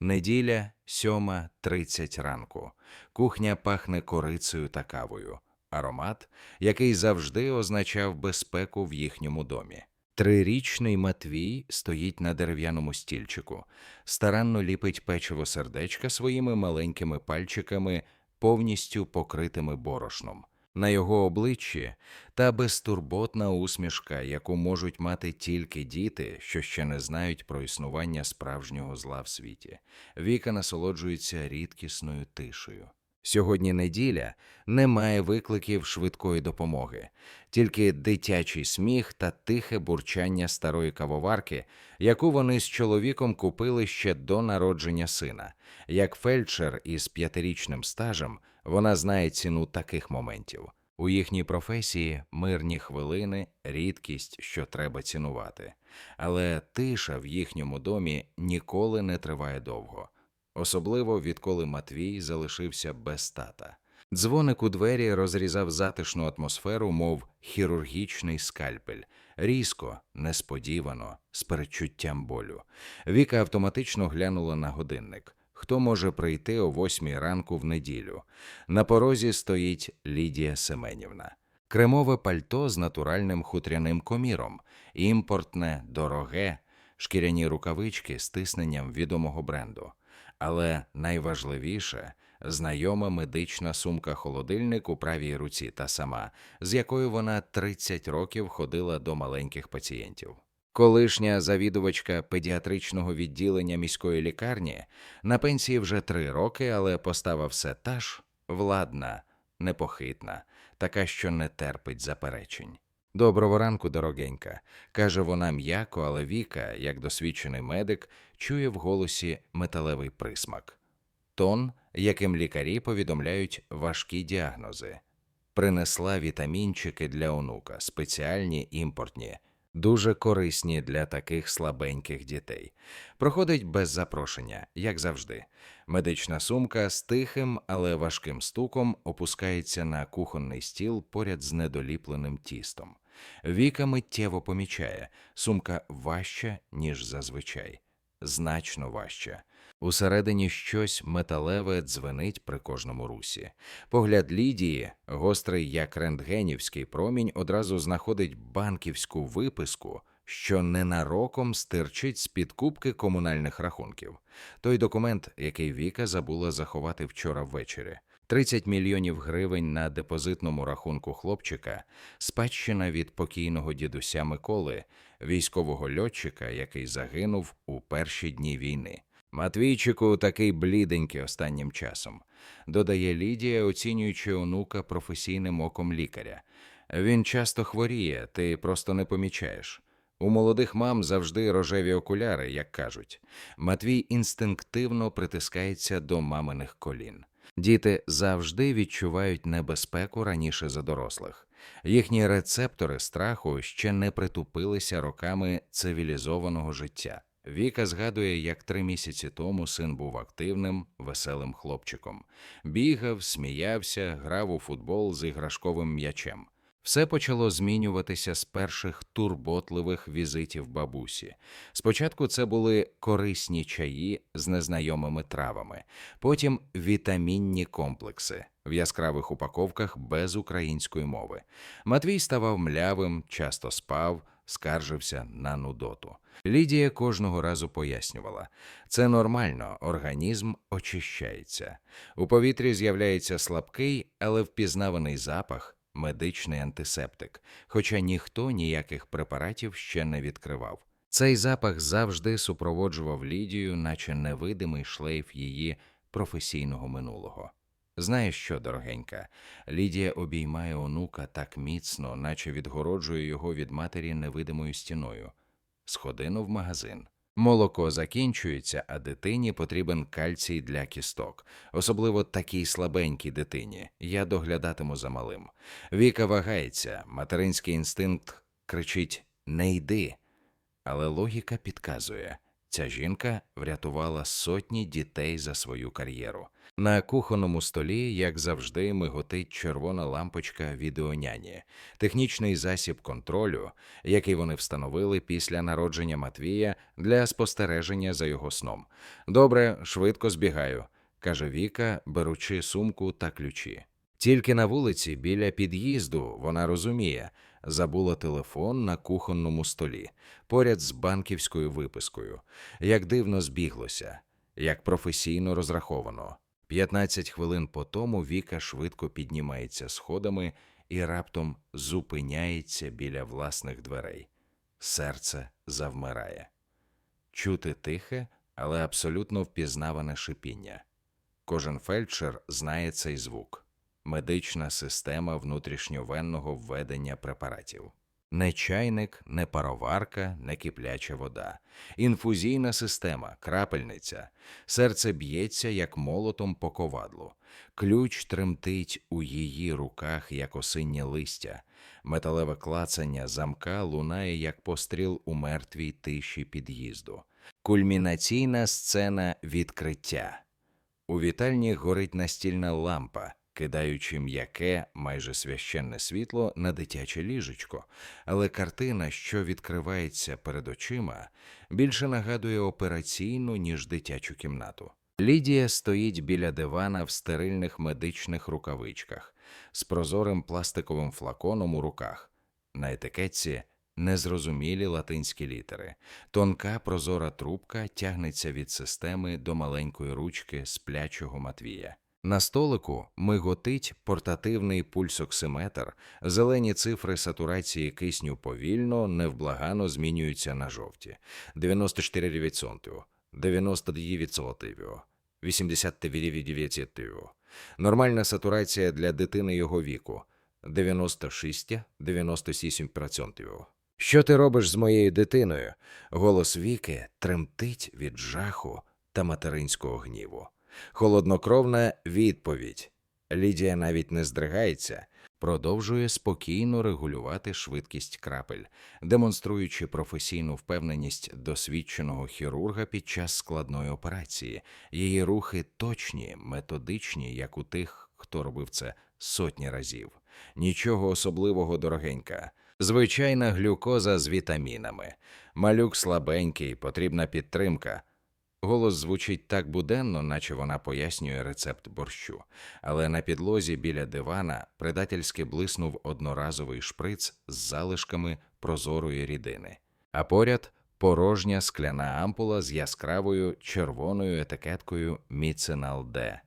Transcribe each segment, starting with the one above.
Неділя, сьома, тридцять ранку. Кухня пахне корицею та кавою. Аромат, який завжди означав безпеку в їхньому домі. Трирічний Матвій стоїть на дерев'яному стільчику, старанно ліпить печиво сердечка своїми маленькими пальчиками, повністю покритими борошном. На його обличчі та безтурботна усмішка, яку можуть мати тільки діти, що ще не знають про існування справжнього зла в світі. Віка насолоджується рідкісною тишею. Сьогодні неділя, немає викликів швидкої допомоги, тільки дитячий сміх та тихе бурчання старої кавоварки, яку вони з чоловіком купили ще до народження сина. Як фельдшер із п'ятирічним стажем, вона знає ціну таких моментів. У їхній професії мирні хвилини рідкість, що треба цінувати. Але тиша в їхньому домі ніколи не триває довго, особливо відколи Матвій залишився без тата. Дзвоник у двері розрізав затишну атмосферу, мов хірургічний скальпель, різко, несподівано, з передчуттям болю. Віка автоматично глянула на годинник. Хто може прийти о восьмій ранку в неділю? На порозі стоїть Лідія Семенівна. Кремове пальто з натуральним хутряним коміром, імпортне, дороге, шкіряні рукавички з тисненням відомого бренду. Але найважливіше знайома медична сумка-холодильник у правій руці та сама, з якою вона 30 років ходила до маленьких пацієнтів. Колишня завідувачка педіатричного відділення міської лікарні на пенсії вже три роки, але постава все та ж владна, непохитна, така, що не терпить заперечень. Доброго ранку, дорогенька, каже вона м'яко, але Віка, як досвідчений медик, чує в голосі металевий присмак. Тон, яким лікарі повідомляють важкі діагнози. Принесла вітамінчики для онука, спеціальні імпортні, дуже корисні для таких слабеньких дітей. Проходить без запрошення, як завжди. Медична сумка з тихим, але важким стуком опускається на кухонний стіл поряд з недоліпленим тістом. Віка миттєво помічає, сумка важча, ніж зазвичай, значно важча. Усередині щось металеве дзвенить при кожному русі. Погляд Лідії, гострий як рентгенівський промінь, одразу знаходить банківську виписку, що ненароком стирчить з-під кубки комунальних рахунків. Той документ, який Віка забула заховати вчора ввечері. 30 мільйонів гривень на депозитному рахунку хлопчика, спадщина від покійного дідуся Миколи, військового льотчика, який загинув у перші дні війни. Матвійчику такий бліденький останнім часом, додає Лідія, оцінюючи онука професійним оком лікаря. Він часто хворіє, ти просто не помічаєш. У молодих мам завжди рожеві окуляри, як кажуть. Матвій інстинктивно притискається до маминих колін. Діти завжди відчувають небезпеку раніше за дорослих. Їхні рецептори страху ще не притупилися роками цивілізованого життя. Віка згадує, як три місяці тому син був активним, веселим хлопчиком. Бігав, сміявся, грав у футбол з іграшковим м'ячем. Все почало змінюватися з перших турботливих візитів бабусі. Спочатку це були корисні чаї з незнайомими травами, потім вітамінні комплекси в яскравих упаковках без української мови. Матвій ставав млявим, часто спав, скаржився на нудоту. Лідія кожного разу пояснювала, це нормально, організм очищається. У повітрі з'являється слабкий, але впізнаваний запах, медичний антисептик, хоча ніхто ніяких препаратів ще не відкривав. Цей запах завжди супроводжував Лідію, наче невидимий шлейф її професійного минулого. Знаєш що, дорогенька, Лідія обіймає онука так міцно, наче відгороджує його від матері невидимою стіною. Сходину в магазин. Молоко закінчується, а дитині потрібен кальцій для кісток, особливо такій слабенькій дитині. Я доглядатиму за малим. Віка вагається, материнський інстинкт кричить не йди. Але логіка підказує Ця жінка врятувала сотні дітей за свою кар'єру. На кухонному столі, як завжди, миготить червона лампочка відеоняні, технічний засіб контролю, який вони встановили після народження Матвія для спостереження за його сном. Добре, швидко збігаю, каже Віка, беручи сумку та ключі. Тільки на вулиці, біля під'їзду, вона розуміє, забула телефон на кухонному столі, поряд з банківською випискою. Як дивно збіглося, як професійно розраховано. 15 хвилин по тому Віка швидко піднімається сходами і раптом зупиняється біля власних дверей. Серце завмирає. Чути тихе, але абсолютно впізнаване шипіння. Кожен фельдшер знає цей звук медична система внутрішньовенного введення препаратів. Не чайник, не пароварка, не кипляча вода. Інфузійна система, крапельниця. Серце б'ється, як молотом по ковадлу. Ключ тремтить у її руках, як осиннє листя. Металеве клацання замка лунає, як постріл у мертвій тиші під'їзду. Кульмінаційна сцена відкриття. У вітальні горить настільна лампа, кидаючи м'яке, майже священне світло на дитяче ліжечко, але картина, що відкривається перед очима, більше нагадує операційну, ніж дитячу кімнату. Лідія стоїть біля дивана в стерильних медичних рукавичках з прозорим пластиковим флаконом у руках. На етикетці незрозумілі латинські літери. Тонка прозора трубка тягнеться від системи до маленької ручки сплячого Матвія. На столику миготить портативний пульсоксиметр, зелені цифри сатурації кисню повільно, невблагано змінюються на жовті. 94%, 99%, 89%. Нормальна сатурація для дитини його віку 96-97%. Що ти робиш з моєю дитиною? Голос Віки тремтить від жаху та материнського гніву. Холоднокровна відповідь. Лідія навіть не здригається, продовжує спокійно регулювати швидкість крапель, демонструючи професійну впевненість досвідченого хірурга під час складної операції. Її рухи точні, методичні, як у тих, хто робив це сотні разів. Нічого особливого дорогенька. Звичайна глюкоза з вітамінами. Малюк слабенький, потрібна підтримка. Голос звучить так буденно, наче вона пояснює рецепт борщу, але на підлозі біля дивана предательськи блиснув одноразовий шприц з залишками прозорої рідини, а поряд порожня скляна ампула з яскравою червоною етикеткою Міцинал Д.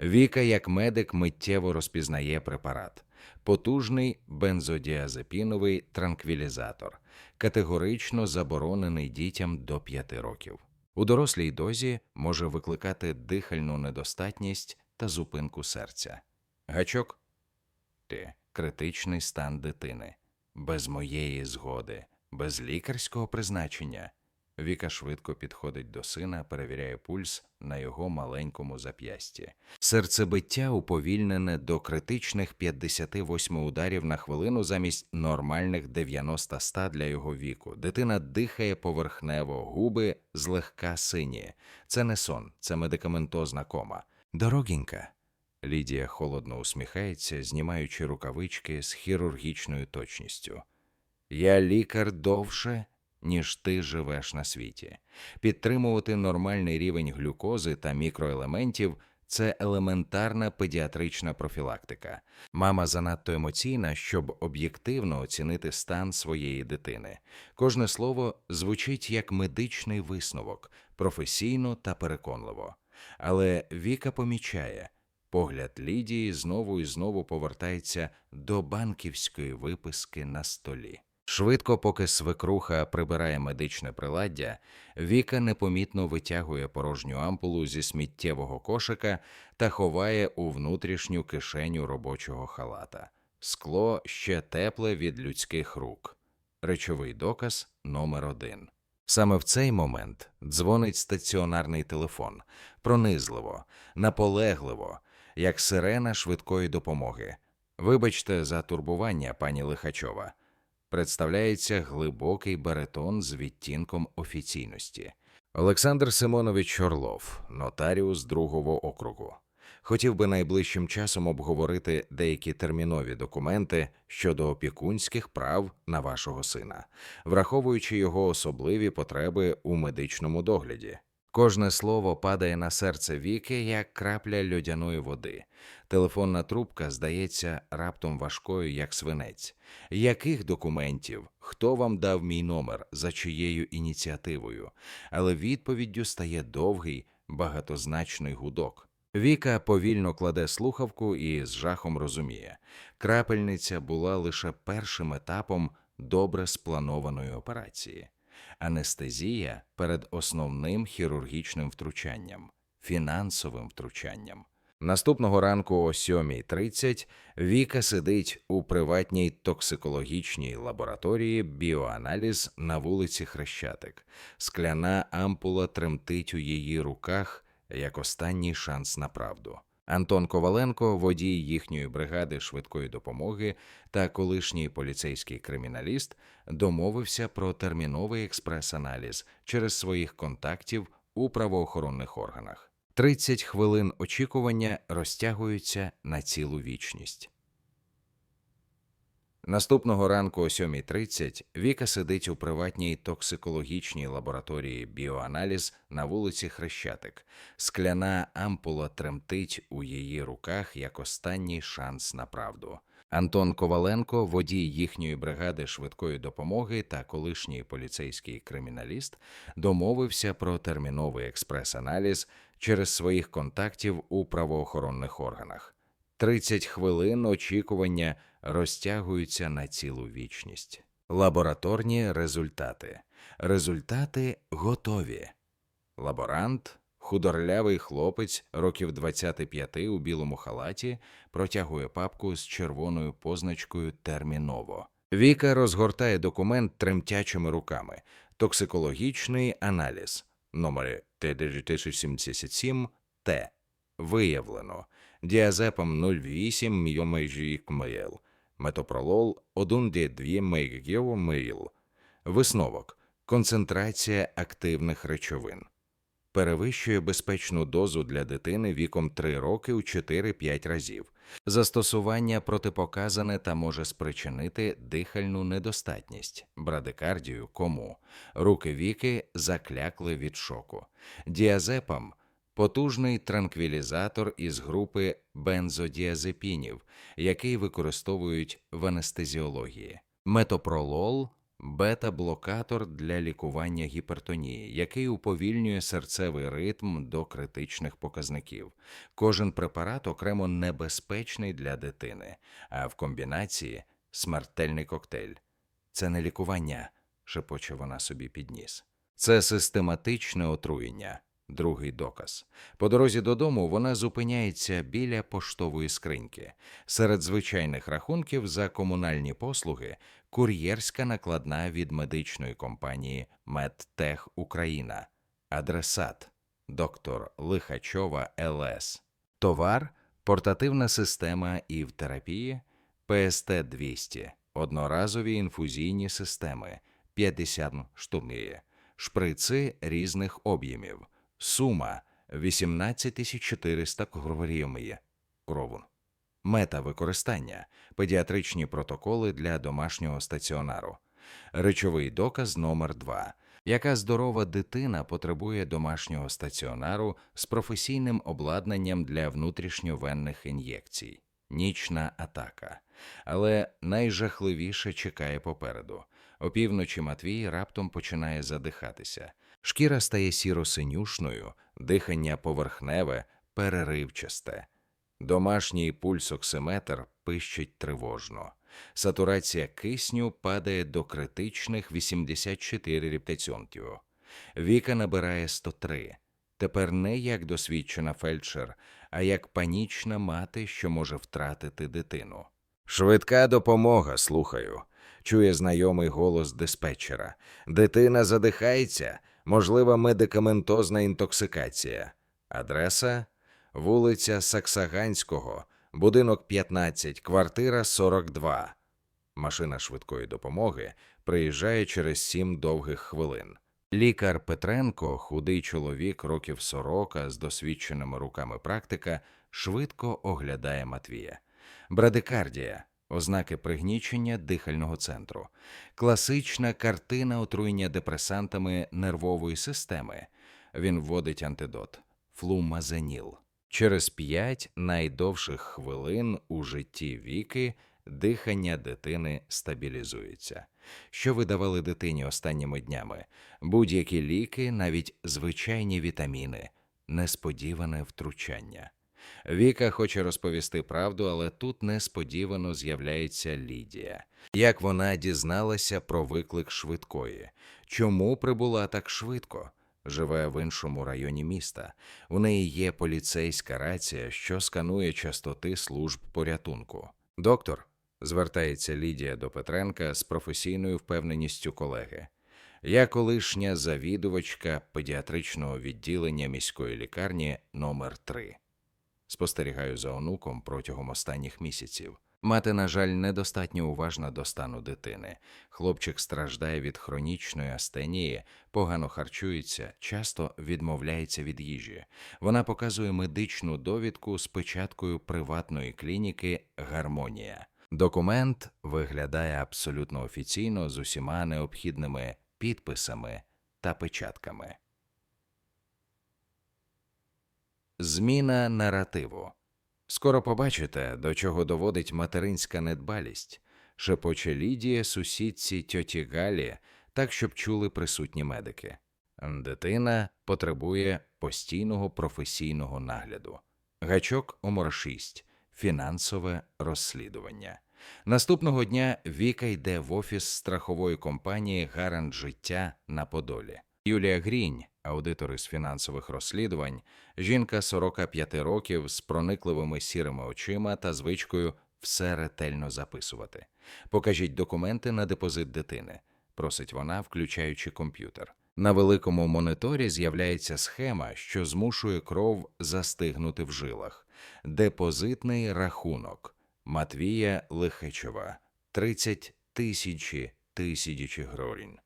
Віка, як медик, миттєво розпізнає препарат. Потужний бензодіазепіновий транквілізатор, категорично заборонений дітям до 5 років. У дорослій дозі може викликати дихальну недостатність та зупинку серця. Гачок Ти критичний стан дитини. Без моєї згоди, без лікарського призначення. Віка швидко підходить до сина, перевіряє пульс на його маленькому зап'ясті. Серцебиття уповільнене до критичних 58 ударів на хвилину замість нормальних 90-100 для його віку. Дитина дихає поверхнево, губи злегка сині. Це не сон, це медикаментозна кома. Дорогінька. Лідія холодно усміхається, знімаючи рукавички з хірургічною точністю. Я лікар довше, ніж ти живеш на світі. Підтримувати нормальний рівень глюкози та мікроелементів це елементарна педіатрична профілактика. Мама занадто емоційна, щоб об'єктивно оцінити стан своєї дитини. Кожне слово звучить як медичний висновок, професійно та переконливо. Але Віка помічає. Погляд Лідії знову і знову повертається до банківської виписки на столі. Швидко, поки свекруха прибирає медичне приладдя, Віка непомітно витягує порожню ампулу зі сміттєвого кошика та ховає у внутрішню кишеню робочого халата. Скло ще тепле від людських рук. Речовий доказ номер один. Саме в цей момент дзвонить стаціонарний телефон, пронизливо, наполегливо, як сирена швидкої допомоги. Вибачте за турбування, пані Лихачова представляється глибокий баритон з відтінком офіційності. Олександр Симонович Орлов, нотаріус другого округу. Хотів би найближчим часом обговорити деякі термінові документи щодо опікунських прав на вашого сина, враховуючи його особливі потреби у медичному догляді. Кожне слово падає на серце Віки, як крапля льодяної води. Телефонна трубка здається раптом важкою, як свинець. Яких документів? Хто вам дав мій номер? За чиєю ініціативою? Але відповіддю стає довгий, багатозначний гудок. Віка повільно кладе слухавку і з жахом розуміє. Крапельниця була лише першим етапом добре спланованої операції. Анестезія перед основним хірургічним втручанням, фінансовим втручанням. Наступного ранку о 7.30 Віка сидить у приватній токсикологічній лабораторії біоаналіз на вулиці Хрещатик. Скляна ампула тремтить у її руках як останній шанс на правду. Антон Коваленко, водій їхньої бригади швидкої допомоги та колишній поліцейський криміналіст, домовився про терміновий експрес-аналіз через своїх контактів у правоохоронних органах. 30 хвилин очікування розтягуються на цілу вічність. Наступного ранку о 7.30 Віка сидить у приватній токсикологічній лабораторії біоаналіз на вулиці Хрещатик. Скляна ампула тремтить у її руках як останній шанс на правду. Антон Коваленко, водій їхньої бригади швидкої допомоги та колишній поліцейський криміналіст, домовився про терміновий експрес-аналіз через своїх контактів у правоохоронних органах. 30 хвилин очікування розтягуються на цілу вічність. Лабораторні результати. Результати готові. Лаборант, худорлявий хлопець років 25 у білому халаті, протягує папку з червоною позначкою терміново. Віка розгортає документ тремтячими руками. Токсикологічний аналіз. Номери Т-1077 Т. Виявлено. Діазепам 08 мл. Метопролол 1,2 мл. Висновок. Концентрація активних речовин. Перевищує безпечну дозу для дитини віком 3 роки у 4-5 разів. Застосування протипоказане та може спричинити дихальну недостатність, брадикардію кому. Руки віки заклякли від шоку. Діазепам потужний транквілізатор із групи бензодіазепінів, який використовують в анестезіології. Метопролол бета-блокатор для лікування гіпертонії, який уповільнює серцевий ритм до критичних показників. Кожен препарат окремо небезпечний для дитини, а в комбінації смертельний коктейль. Це не лікування, шепоче вона собі під ніс. Це систематичне отруєння. Другий доказ. По дорозі додому вона зупиняється біля поштової скриньки. Серед звичайних рахунків за комунальні послуги кур'єрська накладна від медичної компанії Медтех Україна, адресат доктор Лихачова ЛС, товар, портативна система ІВ терапії, ПСТ 200 одноразові інфузійні системи 50 штуки, шприци різних об'ємів. Сума 18 400 гривень крову. Мета використання педіатричні протоколи для домашнього стаціонару. Речовий доказ номер 2 Яка здорова дитина потребує домашнього стаціонару з професійним обладнанням для внутрішньовенних ін'єкцій, нічна атака. Але найжахливіше чекає попереду. Опівночі Матвій раптом починає задихатися. Шкіра стає сіро-синюшною, дихання поверхневе, переривчасте. Домашній пульсоксиметр пищить тривожно. Сатурація кисню падає до критичних 84 рептаціонтів. Віка набирає 103. Тепер не як досвідчена фельдшер, а як панічна мати, що може втратити дитину. Швидка допомога, слухаю. Чує знайомий голос диспетчера. Дитина задихається, можлива медикаментозна інтоксикація. Адреса вулиця Саксаганського, будинок 15, квартира 42. Машина швидкої допомоги приїжджає через сім довгих хвилин. Лікар Петренко, худий чоловік років сорока з досвідченими руками практика, швидко оглядає Матвія. Брадикардія ознаки пригнічення дихального центру, класична картина отруєння депресантами нервової системи. Він вводить антидот флумазеніл. Через п'ять найдовших хвилин у житті віки дихання дитини стабілізується. Що ви давали дитині останніми днями? Будь-які ліки, навіть звичайні вітаміни, несподіване втручання. Віка хоче розповісти правду, але тут несподівано з'являється Лідія. Як вона дізналася про виклик швидкої? Чому прибула так швидко? Живе в іншому районі міста. У неї є поліцейська рація, що сканує частоти служб порятунку. Доктор, звертається Лідія до Петренка з професійною впевненістю колеги. Я колишня завідувачка педіатричного відділення міської лікарні номер 3 Спостерігаю за онуком протягом останніх місяців. Мати, на жаль, недостатньо уважна до стану дитини. Хлопчик страждає від хронічної астенії, погано харчується, часто відмовляється від їжі. Вона показує медичну довідку з печаткою приватної клініки Гармонія. Документ виглядає абсолютно офіційно з усіма необхідними підписами та печатками. Зміна наративу. Скоро побачите, до чого доводить материнська недбалість, шепоче Лідія сусідці тьоті Галі, так щоб чули присутні медики. Дитина потребує постійного професійного нагляду. Гачок омор 6. Фінансове розслідування. Наступного дня Віка йде в офіс страхової компанії Гарант життя на Подолі. Юлія Грінь, аудитор із фінансових розслідувань, жінка 45 років з проникливими сірими очима та звичкою все ретельно записувати. Покажіть документи на депозит дитини, просить вона, включаючи комп'ютер. На великому моніторі з'являється схема, що змушує кров застигнути в жилах. Депозитний рахунок Матвія Лихачева 30 тисячі тисячі гривень.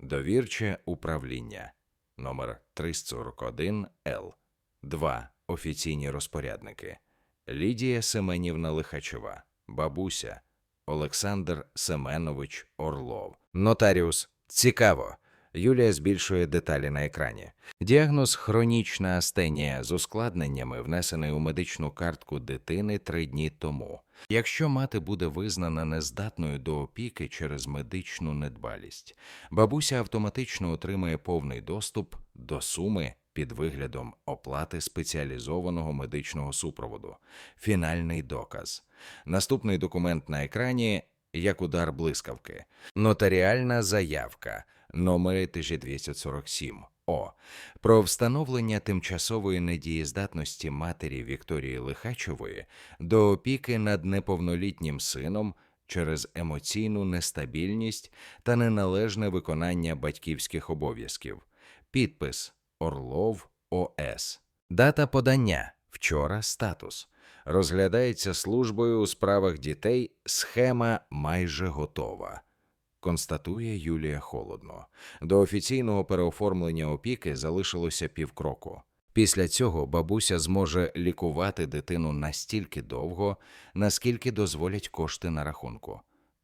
Довірче управління номер 341 Л 2. Офіційні розпорядники Лідія Семенівна Лихачева, бабуся Олександр Семенович Орлов. Нотаріус. Цікаво. Юлія збільшує деталі на екрані. Діагноз хронічна астенія з ускладненнями, внесений у медичну картку дитини три дні тому. Якщо мати буде визнана нездатною до опіки через медичну недбалість, бабуся автоматично отримає повний доступ до суми під виглядом оплати спеціалізованого медичного супроводу, фінальний доказ. Наступний документ на екрані як удар блискавки, нотаріальна заявка. Номер 1247 О. Про встановлення тимчасової недієздатності матері Вікторії Лихачової до опіки над неповнолітнім сином через емоційну нестабільність та неналежне виконання батьківських обов'язків. Підпис Орлов ОС. Дата подання вчора статус. Розглядається службою у справах дітей. Схема майже готова констатує Юлія холодно. До офіційного переоформлення опіки залишилося півкроку. Після цього бабуся зможе лікувати дитину настільки довго, наскільки дозволять кошти на рахунку.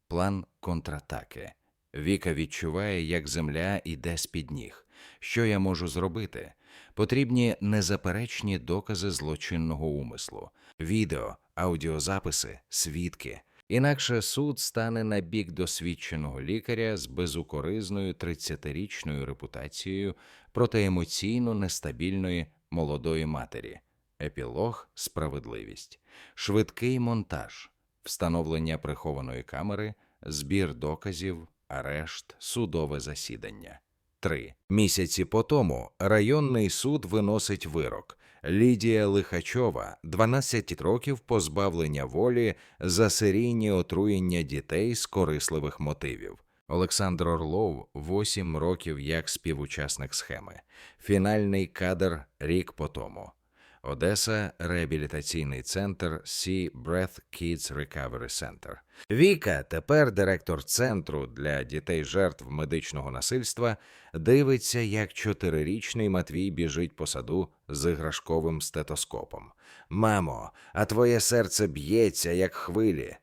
План контратаки. Віка відчуває, як земля йде з під ніг. Що я можу зробити? Потрібні незаперечні докази злочинного умислу, відео, аудіозаписи, свідки. Інакше суд стане на бік досвідченого лікаря з безукоризною 30-річною репутацією проти емоційно нестабільної молодої матері, епілог справедливість, швидкий монтаж, встановлення прихованої камери, збір доказів, арешт, судове засідання. 3. місяці по тому районний суд виносить вирок. Лідія Лихачова 12 років позбавлення волі за серійні отруєння дітей з корисливих мотивів. Олександр Орлов 8 років як співучасник схеми. Фінальний кадр рік по тому. Одеса, реабілітаційний центр Sea Breath Kids Recovery Center. Віка, тепер директор центру для дітей жертв медичного насильства, дивиться, як чотирирічний Матвій біжить по саду з іграшковим стетоскопом. Мамо, а твоє серце б'ється, як хвилі.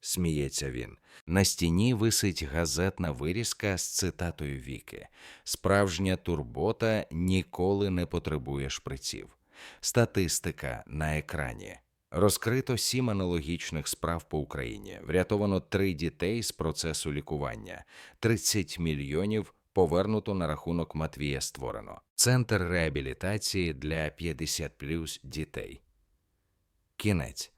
Сміється він. На стіні висить газетна вирізка з цитатою Віки: Справжня турбота ніколи не потребує шприців. Статистика на екрані. Розкрито сім аналогічних справ по Україні. Врятовано три дітей з процесу лікування. 30 мільйонів повернуто на рахунок Матвія створено. Центр реабілітації для 50 плюс дітей. Кінець.